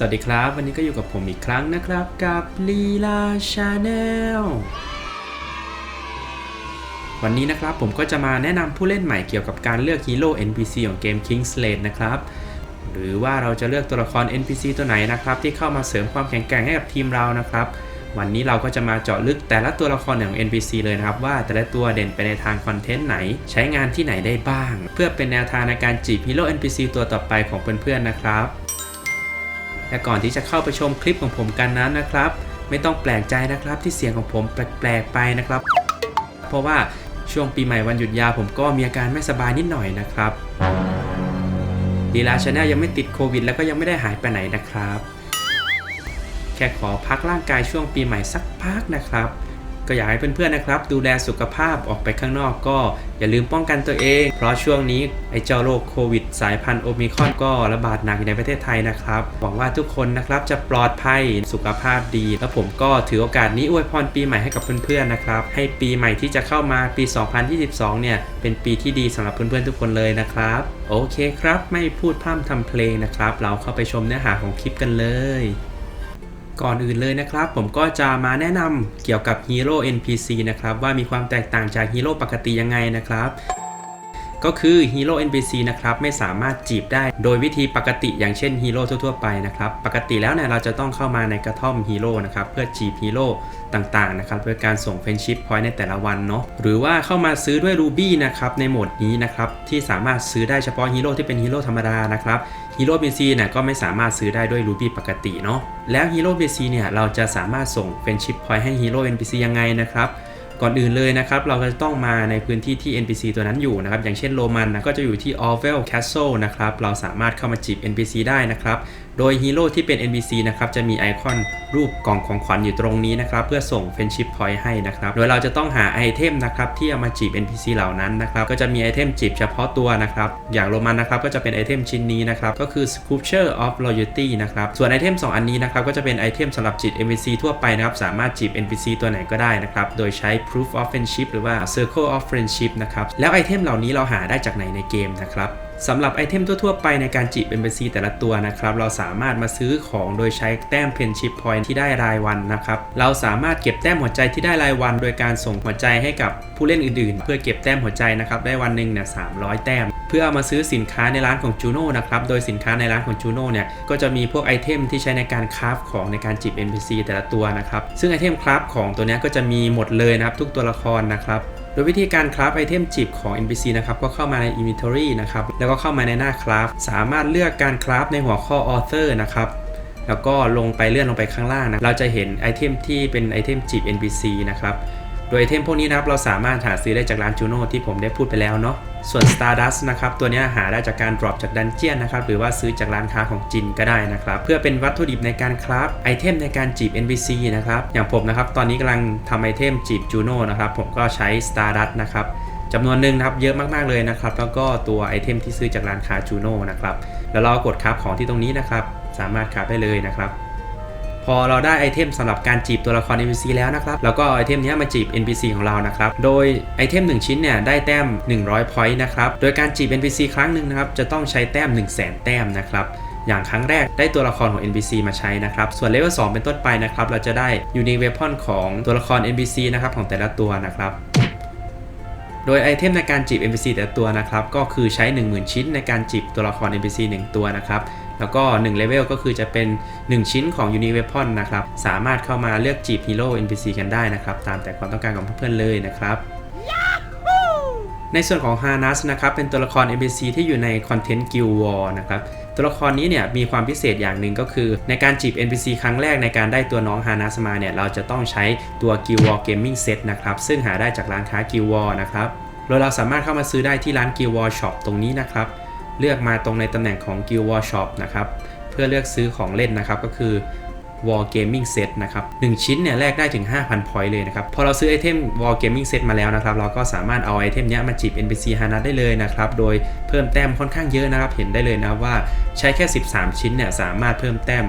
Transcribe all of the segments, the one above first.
สวัสดีครับ วันนี้ก็อยู่กับผมอีกครั้งนะครับ กับลีลาชาแนลวันนี้นะครับผมก็จะมาแนะนำผู้เล่นใหม่เกี่ยวกับการเลือกฮีโร่ NPC ของเกม King's Lane นะครับ หรือว่าเราจะเลือกตัวละคร NPC ตัวไหนนะครับ ที่เข้ามาเสริมความแข็งแกร่งให้กับทีมเรานะครับ วันนี้เราก็จะมาเจาะลึกแต่ละตัวละครของ NPC เลยนะครับ ว่าแต่ละตัวเด่นไปในทางคอนเทนต์ไหน ใช้งานที่ไหนได้บ้าง เพื่อเป็นแนวทางในการจีบฮีโร่ NPC ตัวต่อไปของเพื่อนๆนะครับ และก่อนที่จะเข้าไปชมคลิปของผมกันนั้นนะครับ ไม่ต้องแปลกใจนะครับที่เสียงของผมแปลกๆไปนะครับ เพราะว่าช่วงปีใหม่วันหยุดยาวผมก็มีอาการไม่สบายนิดหน่อยนะครับดีลาชาแนลยังไม่ติดโควิด แล้วก็ยังไม่ได้หายไปไหนนะครับ แค่ขอพักร่างกายช่วงปีใหม่สักพักนะครับ ก็อยากให้เพื่อนๆนะครับ ดูแลสุขภาพออกไปข้างนอกก็อย่าลืมป้องกันตัวเอง เพราะช่วงนี้ไอ้เจ้าโรคโควิด สายพันธุ์โอมิคอนก็ระบาดหนักอยู่ในประเทศไทยนะครับ หวังว่าทุกคนนะครับจะปลอดภัยสุขภาพดี แล้วผมก็ถือโอกาสนี้อวยพรปีใหม่ให้กับเพื่อนๆนะครับ ให้ปีใหม่ที่จะเข้ามาปี 2022 เนี่ย เป็นปีที่ดีสำหรับเพื่อนๆทุกคนเลยนะครับ โอเคครับ ไม่พูดพร่ำทำเพลงนะครับ เราเข้าไปชมเนื้อหาของคลิปกันเลย ก่อนอื่นเลยนะครับ ผมก็จะมาแนะนำเกี่ยวกับฮีโร่ NPC นะครับ ว่ามีความแตกต่างจากฮีโร่ปกติยังไงนะครับก็คือฮีโร่ NPC นะครับไม่สามารถจีบได้โดยวิธีปกติอย่างเช่นฮีโร่ทั่วๆไปนะครับปกติแล้วเนี่ยเราจะต้องเข้ามาในกระท่อมฮีโร่นะครับเพื่อจีบฮีโร่ต่างๆนะครับเพื่อการส่งเฟนชิพพอยต์ในแต่ละวันเนาะหรือว่าเข้ามาซื้อด้วยรูบี้นะครับในโหมดนี้นะครับที่สามารถซื้อได้เฉพาะฮีโร่ที่เป็นฮีโร่ธรรมดานะครับ ฮีโร่เบซีเนี่ยก็ไม่สามารถซื้อได้ด้วยรูบี้ปกติเนาะแล้วฮีโร่เบซีเนี่ยเราจะสามารถส่งเฟนชิพพอยต์ให้ฮีโร่เอ็นบีซียังไงนะครับก่อนอื่นเลยนะครับ เราจะต้องมาในพื้นที่ที่ NPC ตัวนั้นอยู่นะครับ อย่างเช่นโรมันนะก็จะอยู่ที่ Orwell Castle นะครับ เราสามารถเข้ามาจีบ NPC ได้นะครับ โดยฮีโร่ที่เป็น NPC นะครับจะมีไอคอนรูปกล่องของขวัญอยู่ตรงนี้นะครับเพื่อส่ง Friendship Point ให้นะครับโดยเราจะต้องหาไอเทมนะครับที่เอามาจีบ NPC เหล่านั้นนะครับก็จะมีไอเทมจีบเฉพาะตัวนะครับอย่างโรมันนะครับก็จะเป็นไอเทมชิ้นนี้นะครับก็คือ Sculpture of Loyalty นะครับส่วนไอเทม 2 อันนี้นะครับก็จะเป็นไอเทมสำหรับจีบ NPC ทั่วไปนะครับสามารถจีบ NPC ตัวไหนก็ได้นะครับโดยใช้ Proof of Friendship หรือว่า Circle of Friendship นะครับแล้วไอเทมเหล่านี้เราหาได้จากไหนในเกมนะครับ สำหรับไอเทมทั่วๆไปในการจีบ NPC แต่ละตัวนะครับ เราสามารถมาซื้อของโดยใช้แต้ม Friendship Point ที่ได้รายวันนะครับ เราสามารถเก็บแต้มหัวใจที่ได้รายวัน โดยการส่งหัวใจให้กับผู้เล่นอื่นๆ เพื่อเก็บแต้มหัวใจนะครับได้วันหนึ่งเนี่ย300แต้ม เพื่อเอามาซื้อสินค้าในร้านของจูโน่นะครับ โดยสินค้าในร้านของจูโน่เนี่ยก็จะมีพวกไอเทมที่ใช้ในการคราฟของในการจีบ NPC แต่ละตัวนะครับ ซึ่งไอเทมคราฟของตัวนี้ก็จะมีหมดเลยนะครับทุกตัวละครนะครับ โดยวิธีการคราฟไอเทมจีบของ NPC นะครับก็เข้ามาใน Inventory นะครับแล้วก็เข้ามาในหน้าคราฟสามารถเลือกการคราฟในหัวข้อ Author นะครับแล้วก็ลงไปเลื่อนลงไปข้างล่างนะเราจะเห็นไอเทมที่เป็นไอเทมจีบ NPC นะครับ โดยไอเทมพวกนี้นะครับเราสามารถหาซื้อได้จากร้านจูโน่ที่ผมได้พูดไปแล้วเนาะ ส่วน Stardust นะครับตัวนี้หาได้จากการ drop จากดันเจียนนะครับหรือว่าซื้อจากร้านค้าของจินก็ได้นะครับ เพื่อเป็นวัตถุดิบในการคราฟไอเทมในการจีบ NPC นะครับอย่างผมนะครับตอนนี้กำลังทำไอเทมจีบจูโน่นะครับผมก็ใช้ Stardust นะครับจำนวนหนึ่งนะครับเยอะมากๆเลยนะครับแล้วก็ตัวไอเทมที่ซื้อจากร้านค้าจูโน่นะครับแล้วเรากดคราฟของที่ตรงนี้นะครับสามารถคราฟได้เลยนะครับ พอเราได้ไอเทมสำหรับการจีบตัวละคร NPC แล้วนะครับแล้วก็เอาไอเทมนี้มาจีบ NPC ของเรานะครับโดยไอเทม 1 ชิ้นเนี่ยได้แต้ม 100 point นะครับโดยการจีบ NPC ครั้งหนึ่งนะครับจะต้องใช้แต้ม 1 0 0 0 0แสนแต้มนะครับอย่างครั้งแรกได้ตัวละครของ NPC มาใช้นะครับ ส่วนเลเวล2เป็นต้นไปนะครับ เราจะได้ Unique Weapon ของตัวละคร NPC นะครับของแต่ละตัวนะครับ โดยไอเทมในการจีบ NPC แต่ละตัวนะครับ ก็คือใช้ 10,000 ชิ้นในการจีบตัวละคร NPC 1 ตัวนะครับ แล้วก็1เลเวลก็คือจะเป็น 1 ชิ้นของ Unique Weapon นะครับ สามารถเข้ามาเลือกจีบฮีโร่ NPC กันได้นะครับ ตามแต่ความต้องการของเพื่อนๆเลยนะครับในส่วนของ Harness นะครับ เป็นตัวละคร NPC ที่อยู่ในคอนเทนต์ Guild War นะครับ ตัวละครนี้เนี่ยมีความพิเศษอย่างหนึ่งก็คือ ในการจีบ NPC ครั้งแรกในการได้ตัวน้อง Harness มาเนี่ย เราจะต้องใช้ตัว Guild War Gaming Set นะครับ ซึ่งหาได้จากร้านค้า Guild War นะครับโดยเราสามารถเข้ามาซื้อได้ที่ร้าน Guild War Shop ตรงนี้นะครับ เลือกมาตรงในตำแหน่งของ Guild War Shop นะครับ เพื่อเลือกซื้อของเล่นนะครับก็คือ War Gaming Set นะครับ1ชิ้นเนี่ยแลกได้ถึง 5,000 point เลยนะครับ พอเราซื้อไอเทม War Gaming Set มาแล้วนะครับ เราก็สามารถเอาไอเทมเนี้ยมาจีบ NPC ฮานัได้เลยนะครับ โดยเพิ่มแต้มค่อนข้างเยอะนะครับ เห็นได้เลยนะครับว่าใช้แค่ 13 ชิ้นเนี่ยสามารถเพิ่มแต้ม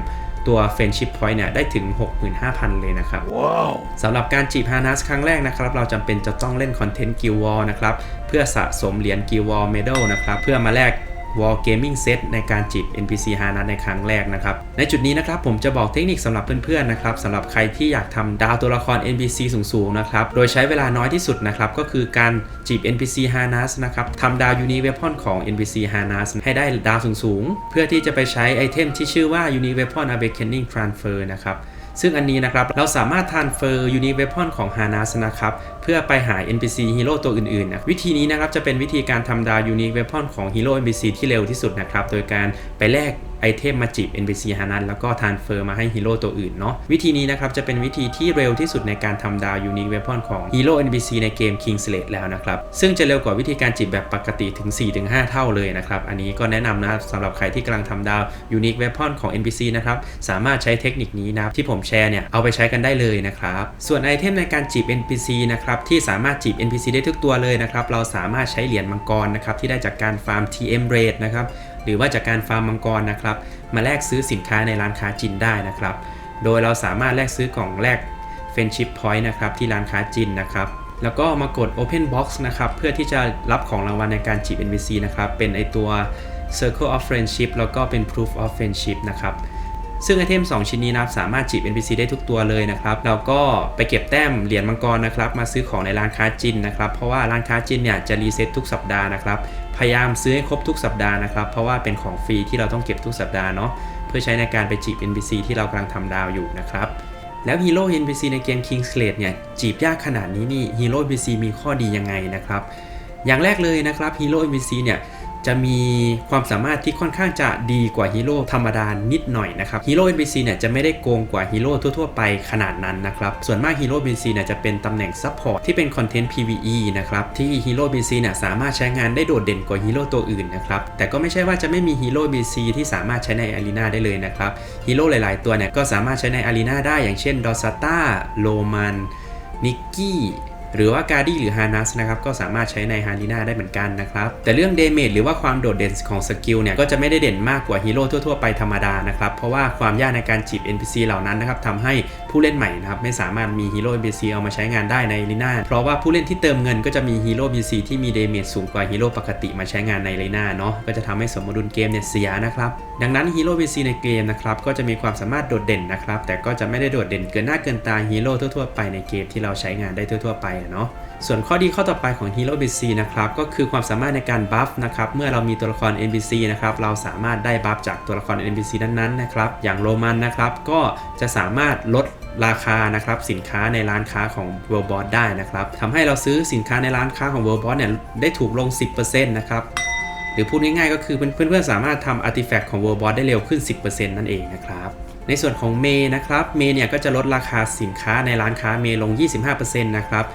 ตัว Friendship Point เนี่ยได้ถึง 65,000 เลยนะครับ Wow. สำหรับการจีบฮานัสครั้งแรกนะครับ เราจำเป็นจะต้องเล่นคอนเทนต์กิลวอลนะครับ เพื่อสะสมเหรียญกิลวอลเมดัลนะครับ เพื่อมาแลก War Gaming Set ในการจีบ NPC ฮานัทในครั้งแรกนะครับ ในจุดนี้นะครับผมจะบอกเทคนิคสำหรับเพื่อนๆนะครับสำหรับใครที่อยากทำดาวตัวละคร NPC สูงๆนะครับ โดยใช้เวลาน้อยที่สุดนะครับก็คือการจีบ NPC h a r n a s นะครับทำดาว Unique Weapon ของ NPC h a r n a s ให้ได้ดาวสูงๆ เพื่อที่จะไปใช้ไอเทมที่ชื่อว่า Unique Weapon Awakening Transfer นะครับซึ่งอันนี้นะครับเราสามารถ transfer Unique Weapon ของ Harnas นะครับเพื่อไปหา NPC ฮีโร่ตัวอื่นๆนะวิธีนี้นะครับจะเป็นวิธีการทำดาว Unique Weapon ของฮีโร่ NPC ที่เร็วที่สุดนะครับ โดยการไปแลกไอเทมมาจีบ NPC ฮานันแล้วก็ transfer มาให้ฮีโร่ตัวอื่นเนาะวิธีนี้นะครับจะเป็นวิธีที่เร็วที่สุดในการทำดาว Unique Weapon ของฮีโร่ NPC ในเกม King Slate แล้วนะครับ ซึ่งจะเร็วกว่าวิธีการจีบแบบปกติถึง 4-5 เท่าเลยนะครับ อันนี้ก็แนะนำนะสำหรับใครที่กำลังทำดาว Unique Weapon ของ NPC นะครับ สามารถใช้เทคนิคนี้นะครับที่ผมแชร์เนี่ยเอาไปใช้กันได้เลยนะครับส่วนไอเทมในการจีบ NPC นะครับที่สามารถจีบ NPC ได้ทุกตัวเลยนะครับเราสามารถใช้เหรียญมังกรนะครับที่ได้จากการฟาร์ม TM Raid นะครับหรือว่าจากการฟาร์มมังกรนะครับมาแลกซื้อสินค้าในร้านค้าจินได้นะครับโดยเราสามารถแลกซื้อกล่องแลก Friendship Point นะครับที่ร้านค้าจินนะครับแล้วก็มากด Open Box นะครับเพื่อที่จะรับของรางวัลในการจีบ NPC นะครับเป็นไอตัว Circle of Friendship แล้วก็เป็น Proof of Friendship นะครับ ซึ่งไอเทม 2 ชิ้นนี้นะครับสามารถจีบ NPC ได้ทุกตัวเลยนะครับเราก็ไปเก็บแต้มเหรียญมังกรนะครับมาซื้อของในร้านค้าจินนะครับเพราะว่าร้านค้าจินเนี่ยจะรีเซ็ตทุกสัปดาห์นะครับพยายามซื้อให้ครบทุกสัปดาห์นะครับเพราะว่าเป็นของฟรีที่เราต้องเก็บทุกสัปดาห์เนาะเพื่อใช้ในการไปจีบ NPC ที่เรากำลังทำดาวอยู่นะครับแล้วฮีโร่ NPC ในเกม King Slate เนี่ยจีบยากขนาดนี้นี่ฮีโร่ NPC มีข้อดียังไงนะครับอย่างแรกเลยนะครับฮีโร่ NPC เนี่ย จะมีความสามารถที่ค่อนข้างจะดีกว่าฮีโร่ธรรมดานิดหน่อยนะครับฮีโร่ NPC เนี่ยจะไม่ได้โกงกว่าฮีโร่ทั่วๆไปขนาดนั้นนะครับส่วนมากฮีโร่ NPC เนี่ยจะเป็นตำแหน่งซัพพอร์ตที่เป็นคอนเทนต์ PVE นะครับที่ฮีโร่ NPC เนี่ยสามารถใช้งานได้โดดเด่นกว่าฮีโร่ตัวอื่นนะครับแต่ก็ไม่ใช่ว่าจะไม่มีฮีโร่ NPC ที่สามารถใช้ในอารีนาได้เลยนะครับฮีโร่หลาย ๆ ตัวเนี่ยก็สามารถใช้ในอารีนาได้อย่างเช่นดอสตาโลมันนิกกี้ หรือว่าการดี้หรือฮานัสนะครับก็สามารถใช้ในฮานีนาได้เหมือนกันนะครับแต่เรื่องเดเมจหรือว่าความโดดเด่นของสกิลเนี่ยก็จะไม่ได้เด่นมากกว่าฮีโร่ทั่วๆไปธรรมดานะครับเพราะว่าความยากในการจีบ NPC เหล่านั้นนะครับทำให้ ผู้เล่นใหม่นะครับไม่สามารถมีฮีโร่ NPC เอามาใช้งานได้ในลีน่าเพราะว่าผู้เล่นที่เติมเงินก็จะมีฮีโร่ NPC ที่มีเดเมจสูงกว่าฮีโร่ปกติมาใช้งานในลีน่าเนาะก็จะทำให้สมดุลเกมเนี่ยเสียนะครับดังนั้นฮีโร่ NPC ในเกมนะครับก็จะมีความสามารถโดดเด่นนะครับแต่ก็จะไม่ได้โดดเด่นเกินหน้าเกินตาฮีโร่ทั่วๆไปในเกมที่เราใช้งานได้ทั่วๆไปเนาะส่วนข้อดีข้อต่อไปของ Hero NPC นะครับก็คือความสามารถในการบัฟนะครับเมื่อเรามีตัวละคร NPC นะครับเราสามารถได้บัฟจากตัวละคร NPC นั้นๆนะครับอย่างโรมันนะครับก็จะสามารถลด ราคานะครับสินค้าในร้านค้าของ World b o s ได้นะครับทำให้เราซื้อสินค้าในร้านค้าของ World b o s เนี่ยได้ถูกลง 10%นะครับหรือพูดง่ายๆก็คือเพื่อนๆสามารถทำอาร์ติแฟกต์ของ World b o s ได้เร็วขึ้น 10%นั่นเองนะครับในส่วนของเมนะครับเมเนี่ยก็จะลดราคาสินค้าในร้านค้าเมลง 25%นะครับ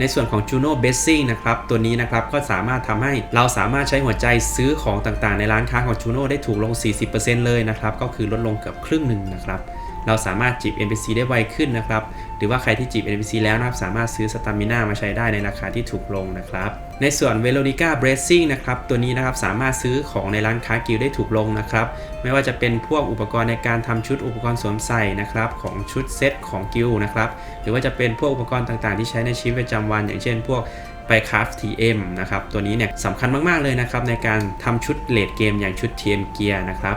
ในส่วนของ Juno Bessing นะครับ ตัวนี้นะครับก็สามารถทำให้เราสามารถใช้หัวใจซื้อของต่างๆ ในร้านค้าของ Juno ได้ถูกลง 40%เลยนะครับ ก็คือลดลงเกือบครึ่งหนึ่งนะครับ เราสามารถจีบ NPC ได้ไวขึ้นนะครับ หรือว่าใครที่จีบ NPC แล้วนะครับ สามารถซื้อสตามิน่ามาใช้ได้ในราคาที่ถูกลงนะครับ ในส่วน Veronica Bracing นะครับ ตัวนี้นะครับสามารถซื้อของในร้านค้ากิลได้ถูกลงนะครับ ไม่ว่าจะเป็นพวกอุปกรณ์ในการทำชุดอุปกรณ์สวมใส่นะครับของชุดเซตของกิลนะครับ หรือว่าจะเป็นพวกอุปกรณ์ต่างๆ ที่ใช้ในชีวิตประจำวัน อย่างเช่น พวกไปคราฟ TM นะครับ ตัวนี้เนี่ยสำคัญมากๆเลยนะครับในการทำชุดเลดเกมอย่างชุด TM Gear นะครับ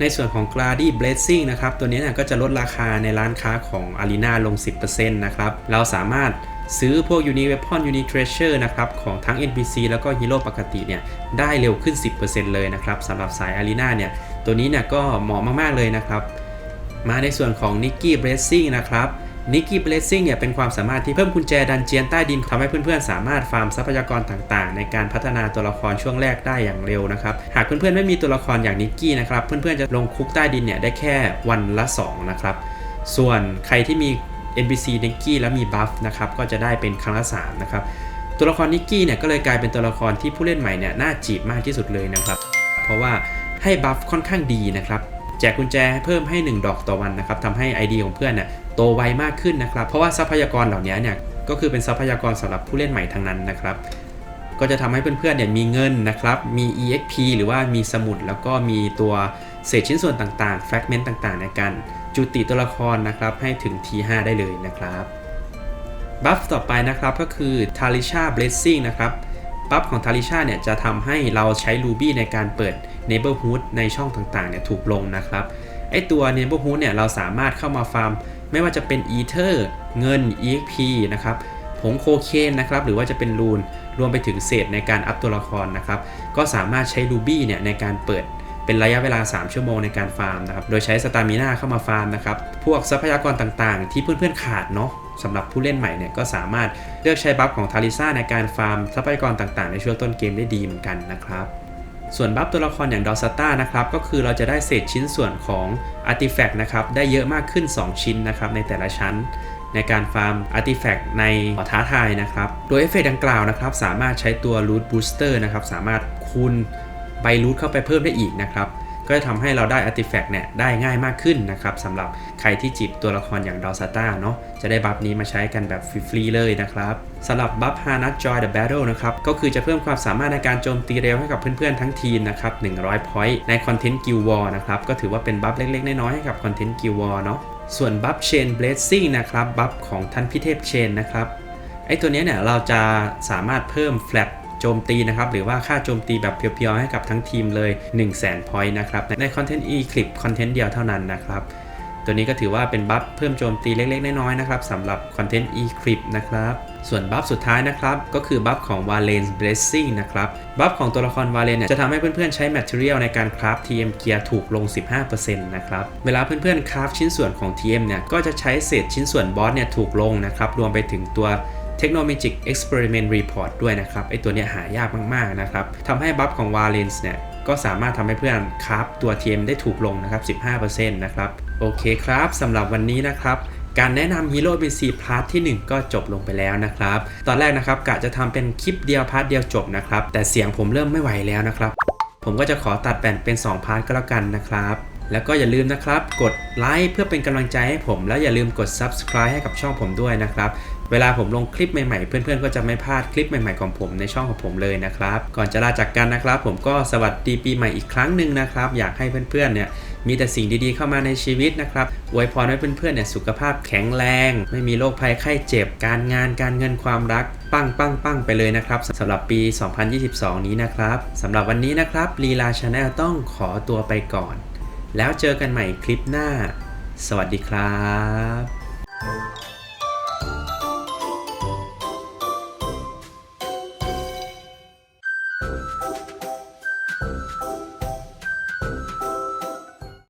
ในส่วนของ Glady Blessing นะครับ ตัวนี้เนี่ยก็จะลดราคาในร้านค้าของ Arena ลง 10%นะครับ เราสามารถซื้อพวก Uni Weapon Uni Treasure นะครับ ของทั้ง NPC แล้วก็ฮีโร่ปกติเนี่ย ได้เร็วขึ้น 10%เลยนะครับสำหรับสาย Arena เนี่ย ตัวนี้เนี่ยก็เหมาะมาก ๆ เลยนะครับ มาในส่วนของ Nikki Blessing นะครับ Nicky Blazing เนี่ยเป็นความสามารถที่เพิ่มกุญแจดันเจียนใต้ดินทำให้เพื่อนๆ สามารถฟาร์มทรัพยากรต่างๆ ในการพัฒนาตัวละครช่วงแรกได้อย่างเร็วนะครับ หากเพื่อนๆ ไม่มีตัวละครอย่างนิกกี้นะครับเพื่อนๆ จะลงคุกใต้ดินเนี่ยได้แค่วันละ 2 นะครับ ส่วนใครที่มี NPC นิกกี้แล้วมีบัฟนะครับก็จะได้เป็นครั้งละ3นะครับตัวละครนิกกี้เนี่ยก็เลยกลายเป็นตัวละครที่ผู้เล่นใหม่เนี่ยน่าจีบมากที่สุดเลยนะครับ เพราะว่าให้บัฟค่อนข้างดีนะครับ แจกกุญแจเพิ่มให้ 1 ดอกต่อวันนะครับทำให้ ID ของเพื่อนเนี่ยโตไวมากขึ้นนะครับ เพราะว่าทรัพยากรเหล่านี้เนี่ยก็คือเป็นทรัพยากรสำหรับผู้เล่นใหม่ทั้งนั้นนะครับ ก็จะทำให้เพื่อนๆเนี่ยมีเงินนะครับ มี EXP หรือว่ามีสมุด แล้วก็มีตัวเศษชิ้นส่วนต่างๆแฟกเมนต์ต่างๆ ในการจุติตัวละครนะครับให้ถึง T5 ได้เลยนะครับบัฟต่อไปนะครับก็คือ Talisha Blessing นะครับ บัฟของทาริชาเนี่ยจะทำให้เราใช้ Ruby ในการเปิด Neighborhood ในช่องต่างๆเนี่ยถูกลงนะครับไอตัว Neighborhood เนี่ยเราสามารถเข้ามาฟาร์ม ไม่ว่าจะเป็น Ether เงิน EXP นะครับผงโคเคนนะครับหรือว่าจะเป็นรูนรวมไปถึงเศษในการอัพตัวละครนะครับก็สามารถใช้ Ruby เนี่ยในการเปิดเป็นระยะเวลา 3 ชั่วโมงในการฟาร์มนะครับ โดยใช้สตามิน่าเข้ามาฟาร์มนะครับ พวกทรัพยากรต่างๆ ที่เพื่อนๆขาดเนาะ สำหรับผู้เล่นใหม่เนี่ยก็สามารถเลือกใช้บัฟของทาริซ่าในการฟาร์มทรัพยากรต่างๆ ในช่วงต้นเกมได้ดีเหมือนกันนะครับส่วนบัฟตัวละครอย่างดอสตานะครับก็คือเราจะได้เศษชิ้นส่วนของอาร์ติแฟกต์นะครับได้เยอะมากขึ้น 2 ชิ้นนะครับในแต่ละชั้น ในการฟาร์มอาร์ติแฟกต์ในท้าทายนะครับ โดยเอฟเฟกต์ดังกล่าวนะครับสามารถใช้ตัวรูทบูสเตอร์นะครับสามารถคูณใบรูทเข้าไปเพิ่มได้อีกนะครับ ก็จะทำให้เราได้อาร์ติแฟกต์เนี่ยได้ง่ายมากขึ้นนะครับสำหรับใครที่จีบตัวละครอย่างดอสตาเนาะจะได้บัฟนี้มาใช้กันแบบฟรีๆเลยนะครับสำหรับบัฟฮานัทจอยเดอะแบทเทิลนะครับก็คือจะเพิ่มความสามารถในการโจมตีเร็วให้กับเพื่อนๆทั้งทีมนะครับ100 point ในคอนเทนต์กิลวอร์นะครับก็ถือว่าเป็นบัฟเล็กๆ น้อยๆให้กับคอนเทนต์กิลวอร์เนาะส่วนบัฟเชนเบลซิ่งนะครับบัฟของท่านพิเทพเชนนะครับไอ้ตัวเนี้ยเนี่ยเราจะสามารถเพิ่มแฟลต โจมตีนะครับหรือว่าค่าโจมตีแบบเพียวๆให้กับทั้งทีมเลย 1 0 0 0 0แสนพอยต์นะครับในคอนเทนต์ e-clip คอนเทนต์เดียวเท่านั้นนะครับตัวนี้ก็ถือว่าเป็นบัฟเพิ่มโจมตีเล็กๆ น้อยๆนะครับสำหรับคอนเทนต์ e-clip นะครับ ส่วนบัฟสุดท้ายนะครับ ก็คือบัฟของ Valence Blessing นะครับ บัฟของตัวละคร v a l e n เนี่ยจะทำให้เพื่อนๆ ใช้ Material ในการคราฟ TM Gear ถูกลง 15%นะครับ เวลาเพื่อนๆ คราฟชิ้นส่วนของ TM เนี่ย ก็จะใช้เศษชิ้นส่วนบอสเนี่ยถูกลงนะครับ รวมไปถึงตัว Technomagic Experiment Report ด้วยนะครับไอตัวเนี้ยหายากมากๆนะครับทำให้บัฟของ Valence เนี่ยก็สามารถทำให้เพื่อนคราฟตัว TM ได้ถูกลงนะครับ 15%นะครับ โอเคครับสำหรับวันนี้นะครับ การแนะนำ Hero BC พาร์ทที่ 1 ก็จบลงไปแล้วนะครับ ตอนแรกนะครับกะจะทำเป็นคลิปเดียวพาร์ทเดียวจบนะครับ แต่เสียงผมเริ่มไม่ไหวแล้วนะครับ ผมก็จะขอตัดแบ่งเป็น 2 พาร์ทก็แล้วกันนะครับแล้วก็อย่าลืมนะครับ กดไลค์เพื่อเป็นกำลังใจให้ผม แล้วอย่าลืมกด Subscribe ให้กับช่องผมด้วยนะครับ เวลาผมลงคลิปใหม่ๆ เพื่อนๆ ก็จะไม่พลาดคลิปใหม่ๆของผมในช่องของผมเลยนะครับ ก่อนจะลาจากกันนะครับ ผมก็สวัสดีปีใหม่อีกครั้งหนึ่งนะครับ อยากให้เพื่อนๆ เนี่ยมีแต่สิ่งดีๆเข้ามาในชีวิตนะครับอวยพรให้เพื่อนๆ เนี่ยสุขภาพแข็งแรง ไม่มีโรคภัยไข้เจ็บ การงาน การเงินความรัก ปังปังปังไปเลยนะครับสำหรับปี 2022 นี้นะครับสำหรับวันนี้นะครับลีลาชาแนลต้องขอตัวไปก่อน แล้วเจอกันใหม่คลิปหน้า สวัสดีครับ